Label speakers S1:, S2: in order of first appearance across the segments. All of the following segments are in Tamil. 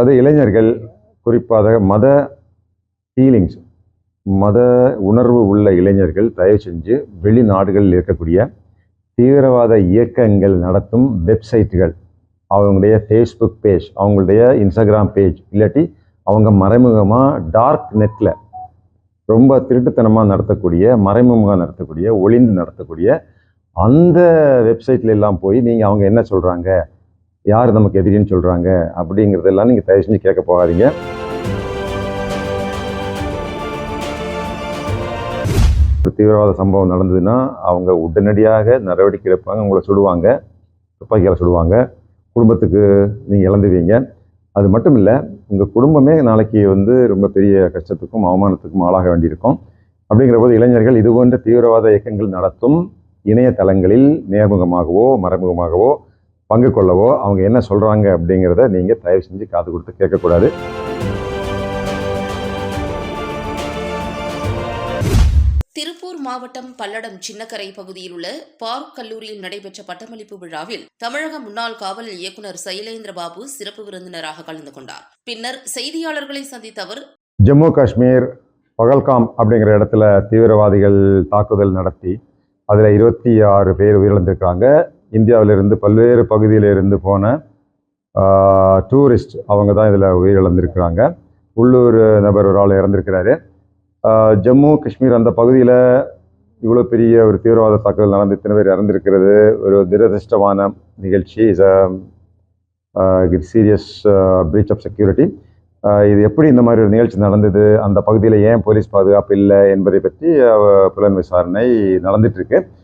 S1: அதாவது இளைஞர்கள் குறிப்பாக மத ஃபீலிங்ஸ் மத உணர்வு உள்ள இளைஞர்கள் தயவு செஞ்சு வெளிநாடுகளில் இருக்கக்கூடிய தீவிரவாத இயக்கங்கள் நடத்தும் வெப்சைட்டுகள் அவங்களுடைய ஃபேஸ்புக் பேஜ் அவங்களுடைய இன்ஸ்டாகிராம் பேஜ் இல்லாட்டி அவங்க மறைமுகமாக டார்க் நெட்டில் ரொம்ப திருட்டுத்தனமாக நடத்தக்கூடிய மறைமுகமாக நடத்தக்கூடிய ஒளிந்து நடத்தக்கூடிய அந்த வெப்சைட்ல எல்லாம் போய் நீங்கள் அவங்க என்ன சொல்கிறாங்க யார் நமக்கு எதிரின்னு சொல்கிறாங்க அப்படிங்கிறதெல்லாம் நீங்கள் தயவு செஞ்சு கேட்க போகாதீங்க. ஒரு தீவிரவாத சம்பவம் நடந்ததுன்னா அவங்க உடனடியாக நடவடிக்கை எடுப்பாங்க உங்களை சுடுவாங்க துப்பாக்கியால் சுடுவாங்க. குடும்பத்துக்கு நீங்கள் இழந்துவீங்க அது மட்டும் இல்லை உங்கள் குடும்பமே நாளைக்கு வந்து ரொம்ப பெரிய கஷ்டத்துக்கும் அவமானத்துக்கும் ஆளாக வேண்டியிருக்கும். அப்படிங்கிற போது இளைஞர்கள் இது போன்ற தீவிரவாத இயக்கங்கள் நடத்தும் இணையதளங்களில் நேர்முகமாகவோ மறைமுகமாகவோ பங்கு கொள்ளவோ அவங்க என்ன சொல்கிறாங்க அப்படிங்கிறத நீங்கள் தயவு செஞ்சு காது கொடுத்து கேட்கக்கூடாது.
S2: திருப்பூர் மாவட்டம் பல்லடம் சின்னக்கரை பகுதியில் உள்ள பார்க் கல்லூரியில் நடைபெற்ற பட்டமளிப்பு விழாவில் தமிழக முன்னாள் காவல் இயக்குநர் சைலேந்திர பாபு சிறப்பு விருந்தினராக கலந்து கொண்டார். பின்னர் செய்தியாளர்களை சந்தித்த அவர்
S1: ஜம்மு காஷ்மீர் பகல்காம் அப்படிங்கிற இடத்துல தீவிரவாதிகள் தாக்குதல் நடத்தி அதில் இருபத்தி ஆறு பேர் உயிரிழந்திருக்காங்க இந்தியாவிலிருந்து பல்வேறு பகுதியிலிருந்து போன டூரிஸ்ட் அவங்க தான் இதில் உயிரிழந்திருக்கிறாங்க. உள்ளூர் நபர் ஒரு ஆள் இறந்திருக்கிறாரு. ஜம்மு காஷ்மீர் அந்த பகுதியில் இவ்வளோ பெரிய ஒரு தீவிரவாத தாக்குதல் நடந்து இத்தனை பேர் இறந்திருக்கிறது. ஒரு துரதிருஷ்டமான நிகழ்ச்சி. Is serious breach of security இது எப்படி இந்த மாதிரி ஒரு நிகழ்ச்சி நடந்தது? அந்த பகுதியில் ஏன் போலீஸ் பாதுகாப்பு இல்லை என்பதை பற்றி புலன் விசாரணை நடந்துட்டுருக்கு இருக்கு.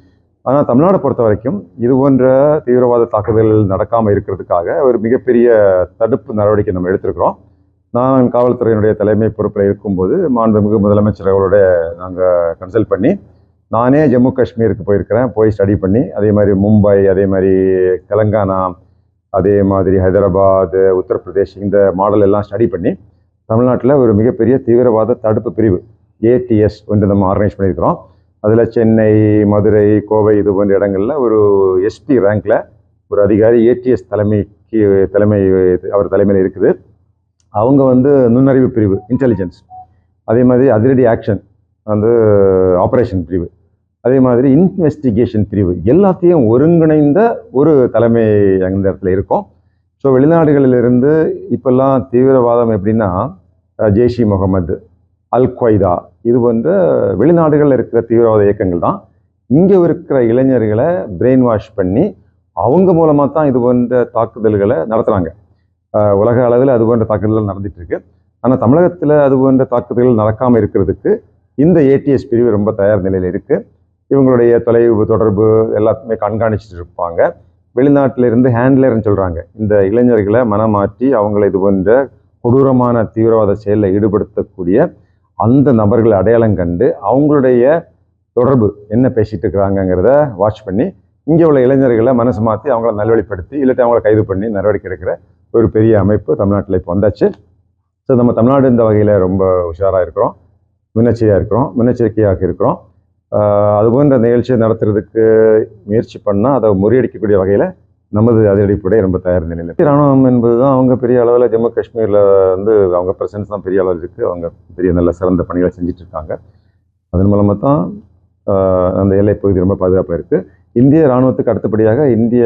S1: ஆனால் தமிழ்நாடு பொறுத்த வரைக்கும் இது போன்ற தீவிரவாத தாக்குதல்கள் நடக்காமல் இருக்கிறதுக்காக ஒரு மிகப்பெரிய தடுப்பு நடவடிக்கை நம்ம எடுத்திருக்கிறோம். நான் காவல்துறையினுடைய தலைமை பொறுப்பில் இருக்கும்போது மாண்புமிகு முதலமைச்சர் அவர்களோட நாங்கள் கன்சல்ட் பண்ணி நானே ஜம்மு காஷ்மீருக்கு போயிருக்கிறேன். போய் ஸ்டடி பண்ணி அதே மாதிரி மும்பை அதே மாதிரி தெலங்கானா அதே மாதிரி ஹைதராபாத் உத்தரப்பிரதேஷ் இந்த மாடல் எல்லாம் ஸ்டடி பண்ணி தமிழ்நாட்டில் ஒரு மிகப்பெரிய தீவிரவாத தடுப்பு பிரிவு ஏடிஎஸ் வந்து நம்ம ஆர்கனைஸ் பண்ணியிருக்கிறோம். அதில் சென்னை மதுரை கோவை இது போன்ற இடங்களில் ஒரு எஸ்பி ரேங்கில் ஒரு அதிகாரி ஏடிஎஸ் தலைமைக்கு தலைமை அவர் தலைமையில் இருக்குது. அவங்க வந்து நுண்ணறிவு பிரிவு இன்டெலிஜென்ஸ் அதே மாதிரி அதிரடி ஆக்ஷன் வந்து ஆப்ரேஷன் பிரிவு. அதே மாதிரி இன்வெஸ்டிகேஷன் பிரிவு. எல்லாத்தையும் ஒருங்கிணைந்த ஒரு தலைமை அந்த இடத்துல இருக்கும். ஸோ வெளிநாடுகளிலிருந்து இப்போல்லாம் தீவிரவாதம் எப்படின்னா ஜெய்ஷி முகமது அல் கொய்தா இது வந்து வெளிநாடுகளில் இருக்கிற தீவிரவாத இயக்கங்கள் தான். இங்கே இருக்கிற இளைஞர்களை பிரெயின் வாஷ் பண்ணி அவங்க மூலமாக தான் இது போன்ற தாக்குதல்களை நடத்துகிறாங்க உலக அளவில் அது போன்ற தாக்குதல்கள் நடந்துகிட்ருக்கு ஆனால் தமிழகத்தில் அது போன்ற தாக்குதல்கள் நடக்காமல் இருக்கிறதுக்கு இந்த ஏடிஎஸ் பிரிவு ரொம்ப தயார் நிலையில் இருக்குது இவங்களுடைய தொலைவு தொடர்பு எல்லாத்தையுமே கண்காணிச்சுட்டு இருப்பாங்க. வெளிநாட்டிலிருந்து ஹேண்ட்லர்னு சொல்கிறாங்க இந்த இளைஞர்களை மனமாற்றி அவங்களை இது போன்ற கொடூரமான தீவிரவாத செயலில் ஈடுபடுத்தக்கூடிய அந்த நபர்களை அடையாளம் கண்டு அவங்களுடைய தொடர்பு என்ன பேசிட்டு இருக்கிறாங்கங்கிறத வாட்ச் பண்ணி இங்கே உள்ள இளைஞர்களை மனசு மாற்றி அவங்கள நல்வழிப்படுத்தி இல்லாட்டி அவங்கள கைது பண்ணி நடவடிக்கை எடுக்கிற ஒரு பெரிய அமைப்பு தமிழ்நாட்டில் இப்போ வந்தாச்சு. ஸோ நம்ம தமிழ்நாடு இந்த வகையில் ரொம்ப உஷாராக இருக்கிறோம் முன்னெச்சரிக்கையாக இருக்கிறோம் முன்னெச்சரிக்கையாக இருக்கிறோம். அது போன்ற நிகழ்ச்சியை நடத்துறதுக்கு முயற்சி பண்ணால் அதை முறியடிக்கக்கூடிய வகையில் நமது அதிரடிப்படை ரொம்ப தயார் நிலையில் ராணுவம் என்பது தான் அவங்க பெரிய அளவில் ஜம்மு காஷ்மீரில் வந்து அவங்க பிரசன்ஸ் தான் பெரிய அளவில் இருக்குது அவங்க பெரிய நல்ல சிறந்த பணிகளை செஞ்சுட்டு இருக்காங்க. அதன் மூலமாக தான் அந்த எல்லை பகுதி ரொம்ப பாதுகாப்பாக இருக்குது இந்திய ராணுவத்துக்கு அடுத்தபடியாக இந்திய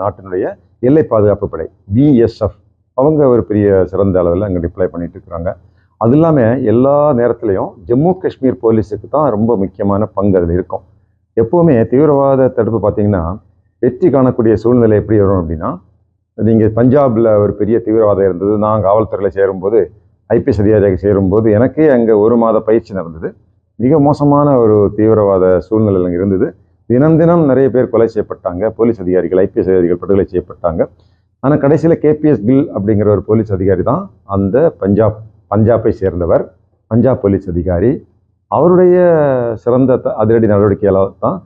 S1: நாட்டினுடைய எல்லை பாதுகாப்பு படை பிஎஸ்எஃப் அவங்க ஒரு பெரிய சிறந்த அளவில் அங்கே டிப்ளை பண்ணிட்டு இருக்கிறாங்க அது இல்லாமல் எல்லா நேரத்துலையும் ஜம்மு காஷ்மீர் போலீஸுக்கு தான் ரொம்ப முக்கியமான பங்கு அதில் இருக்கும். எப்போவுமே தீவிரவாத தடுப்பு பார்த்தீங்கன்னா வெற்றி காணக்கூடிய சூழ்நிலை எப்படி வரும் அப்படின்னா நீங்கள் பஞ்சாபில் ஒரு பெரிய தீவிரவாதம் இருந்தது நான் காவல்துறையில் சேரும்போது ஐபிஎஸ் அதிகாரியாக சேரும்போது எனக்கே அங்கே ஒரு மாத பயிற்சி நடந்தது. மிக மோசமான ஒரு தீவிரவாத சூழ்நிலை அங்கே இருந்தது. தினம் தினம் நிறைய பேர் கொலை செய்யப்பட்டாங்க. போலீஸ் அதிகாரிகள் ஐபிஎஸ் அதிகாரிகள் படுகொலை செய்யப்பட்டாங்க. ஆனால் கடைசியில் கேபிஎஸ் கில் அப்படிங்கிற ஒரு போலீஸ் அதிகாரி தான் அந்த பஞ்சாப் பஞ்சாப்பை சேர்ந்தவர். பஞ்சாப் போலீஸ் அதிகாரி. அவருடைய சிறந்த அதிரடி நடவடிக்கையால் தான்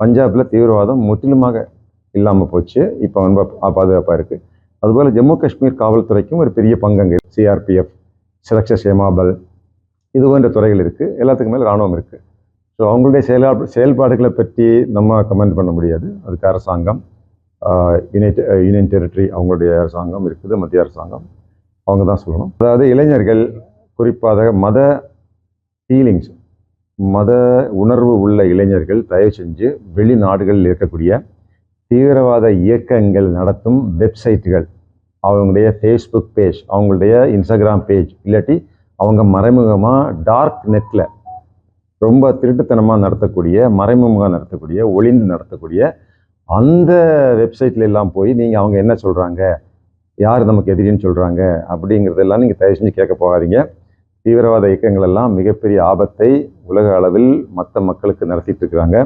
S1: பஞ்சாபில் தீவிரவாதம் முற்றிலுமாக இல்லாமல் போச்சு. இப்போ ரொம்ப பாதுகாப்பாக இருக்குது அதுபோல் ஜம்மு காஷ்மீர் காவல்துறைக்கும் ஒரு பெரிய பங்கு அங்கே சிஆர்பிஎஃப் சுரக்ஷ சேமாபல் இது போன்ற துறைகள் இருக்குது எல்லாத்துக்கு மேலே ராணுவம் இருக்குது ஸோ அவங்களுடைய செயலா செயல்பாடுகளை பற்றி நம்ம கமெண்ட் பண்ண முடியாது. அதுக்கு அரசாங்கம் யுனைட் யூனியன் டெரிட்டரி அவங்களுடைய அரசாங்கம் இருக்குது மத்திய அரசாங்கம். அவங்க தான் சொல்லணும். அதாவது இளைஞர்கள் குறிப்பாக மத ஃபீலிங்ஸ் மத உணர்வு உள்ள இளைஞர்கள் தயவு செஞ்சு வெளிநாடுகளில் இருக்கக்கூடிய தீவிரவாத இயக்கங்கள் நடத்தும் வெப்சைட்டுகள். அவங்களுடைய ஃபேஸ்புக் பேஜ் அவங்களுடைய இன்ஸ்டாகிராம் பேஜ் இல்லாட்டி அவங்க மறைமுகமாக டார்க் நெட்டில் ரொம்ப திருட்டுத்தனமாக நடத்தக்கூடிய மறைமுகமாக நடத்தக்கூடிய ஒளிந்து நடத்தக்கூடிய அந்த வெப்சைட்ல எல்லாம் போய் நீங்கள் அவங்க என்ன சொல்கிறாங்க யார் நமக்கு எதிரின்னு சொல்கிறாங்க அப்படிங்கிறதெல்லாம் நீங்கள் தயவு செஞ்சு கேட்க போகாதீங்க. தீவிரவாத இயக்கங்கள் எல்லாம் மிகப்பெரிய ஆபத்தை உலக அளவில் மற்ற மக்களுக்கு நடத்திட்டு இருக்கிறாங்க.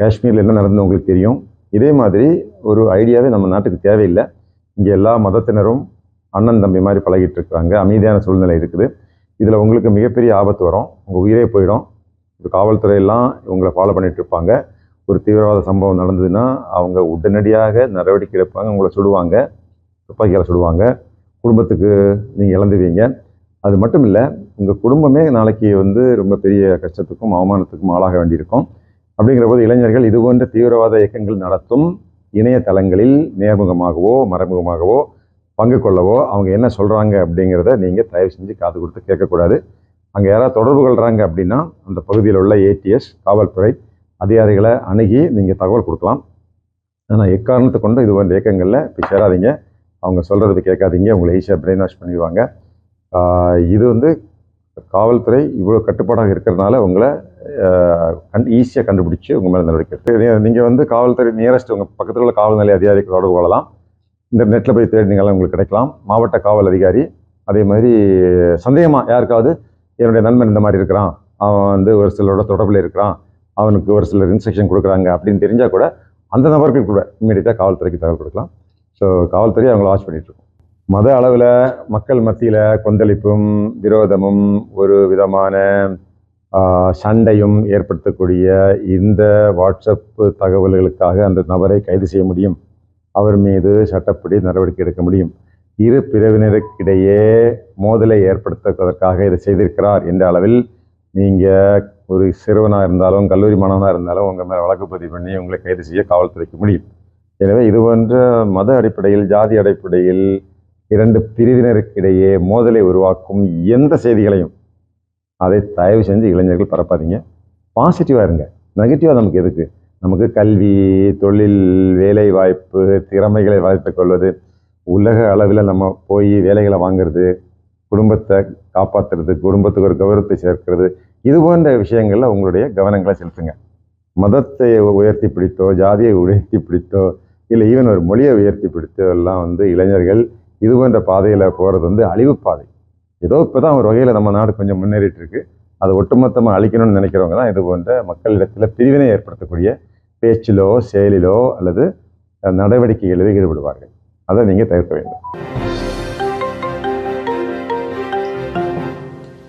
S1: காஷ்மீரில் என்ன நடந்தது உங்களுக்கு தெரியும்? இதே மாதிரி ஒரு ஐடியாவே நம்ம நாட்டுக்கு தேவையில்லை. இங்கே எல்லா மதத்தினரும் அண்ணன் தம்பி மாதிரி பழகிட்டு இருக்கிறாங்க. அமைதியான சூழ்நிலை இருக்குது. இதில் உங்களுக்கு மிகப்பெரிய ஆபத்து வரும். உங்கள் உயிரே போயிடும். இப்போ காவல்துறையெல்லாம் இவங்களை ஃபாலோ பண்ணிகிட்டு இருப்பாங்க. ஒரு தீவிரவாத சம்பவம் நடந்ததுன்னா அவங்க உடனடியாக நடவடிக்கை எடுப்பாங்க. உங்களை சுடுவாங்க. துப்பாக்கியால் சுடுவாங்க. குடும்பத்துக்கு நீங்கள் இழந்துவீங்க அது மட்டும் இல்லை உங்கள் குடும்பமே நாளைக்கு வந்து ரொம்ப பெரிய கஷ்டத்துக்கும் அவமானத்துக்கும் ஆளாக வேண்டியிருக்கும். அப்படிங்கிற போது இளைஞர்கள் இது போன்ற தீவிரவாத இயக்கங்கள் நடத்தும் இணையதளங்களில் நேர்முகமாகவோ மறைமுகமாகவோ பங்கு கொள்ளவோ அவங்க என்ன சொல்கிறாங்க அப்படிங்கிறத நீங்கள் தயவு செஞ்சு காது கொடுத்து கேட்கக்கூடாது. அங்கே யாராவது தொடர்பு கொள்கிறாங்க அப்படின்னா அந்த பகுதியில் உள்ள ஏடிஎஸ் காவல்துறை அதிகாரிகளை அணுகி நீங்கள் தகவல் கொடுக்கலாம். ஆனால் எக்காரணத்தை கொண்டு இது போன்ற இயக்கங்களில் இப்போ சேராதீங்க. அவங்க சொல்கிறது கேட்காதீங்க. உங்களை ஈஸியாக பிரெயின் வாஷ் பண்ணிடுவாங்க இது வந்து காவல்துறை இவ்வளோ கட்டுப்பாடாக இருக்கிறதுனால உங்களை கண்டு கண் ஈஸியாக கண்டுபிடிச்சி உங்கள் மேலே நடவடிக்கை எடுத்து. நீங்கள் வந்து காவல்துறை நியரஸ்ட் உங்கள் பக்கத்தில் உள்ள காவல் நிலைய அதிகாரி தொடர்பு கொள்ளலாம். இந்த நெட்டில் போய் தேடினீங்களாம் உங்களுக்கு கிடைக்கலாம். மாவட்ட காவல் அதிகாரி அதே மாதிரி சந்தேகமாக யாருக்காவது என்னுடைய நண்பன் இந்த மாதிரி இருக்கிறான். அவன் வந்து ஒரு சிலரோட தொடர்பில் இருக்கிறான். அவனுக்கு ஒரு சிலர் இன்ஸ்ட்ரக்ஷன் கொடுக்குறாங்க அப்படின்னு தெரிஞ்சால் கூட அந்த நபருக்கு கூட இம்மீடியட்டாக காவல்துறைக்கு தகவல் கொடுக்கலாம். ஸோ காவல்துறை அவங்கள வாட்ச் பண்ணிகிட்ருக்கோம் மத அளவில் மக்கள் மத்தியில் கொந்தளிப்பும் விரோதமும் ஒரு விதமான சண்டையும் ஏற்படுத்தக்கூடிய இந்த வாட்ஸ்அப் தகவல்களுக்காக அந்த நபரை கைது செய்ய முடியும். அவர் மீது சட்டப்படி நடவடிக்கை எடுக்க முடியும். இரு பிரிவினருக்கிடையே மோதலை ஏற்படுத்துவதற்காக இதை செய்திருக்கிறார். என்ற அளவில்? நீங்கள் ஒரு சிறுவனாக இருந்தாலும் கல்லூரி மாணவனாக இருந்தாலும் உங்கள் மேலே வழக்கு பதிவு பண்ணி உங்களை கைது செய்ய காவல்துறைக்கு முடியும். எனவே இது போன்ற மத அடிப்படையில் ஜாதி அடிப்படையில் இரண்டு பிரிவினருக்கிடையே மோதலை உருவாக்கும் எந்த செய்திகளையும் அதை தயவு செஞ்சு இளைஞர்கள் பரப்பாதீங்க. பாசிட்டிவாக இருங்க. நெகட்டிவாக நமக்கு எதுக்கு? நமக்கு கல்வி தொழில் வேலை வாய்ப்பு திறமைகளை வளர்த்து கொள்வது உலக அளவில் நம்ம போய் வேலைகளை வாங்குறது குடும்பத்தை காப்பாற்றுறது குடும்பத்துக்கு ஒரு கௌரவத்தை சேர்க்கிறது இது போன்ற விஷயங்களில் உங்களுடைய கவனங்களை செலுத்துங்க. மதத்தை உயர்த்தி பிடித்தோ ஜாதியை உயர்த்தி பிடித்தோ இல்லை ஈவன் ஒரு மொழியை உயர்த்தி பிடித்தோ எல்லாம் வந்து இளைஞர்கள் இது போன்ற பாதையில் போகிறது வந்து அழிவு பாதை. ஏதோ இப்போ தான் ஒரு வகையில் நம்ம நாடு கொஞ்சம் முன்னேறிட்டு இருக்கு அதை ஒட்டுமொத்தமாக அழிக்கணும்னு நினைக்கிறவங்க தான் இது போன்ற மக்களிடத்தில் பிரிவினை ஏற்படுத்தக்கூடிய பேச்சிலோ செயலிலோ அல்லது நடவடிக்கைகளிலோ ஈடுபடுவார்கள். அதை நீங்கள் தவிர்க்க வேண்டும்.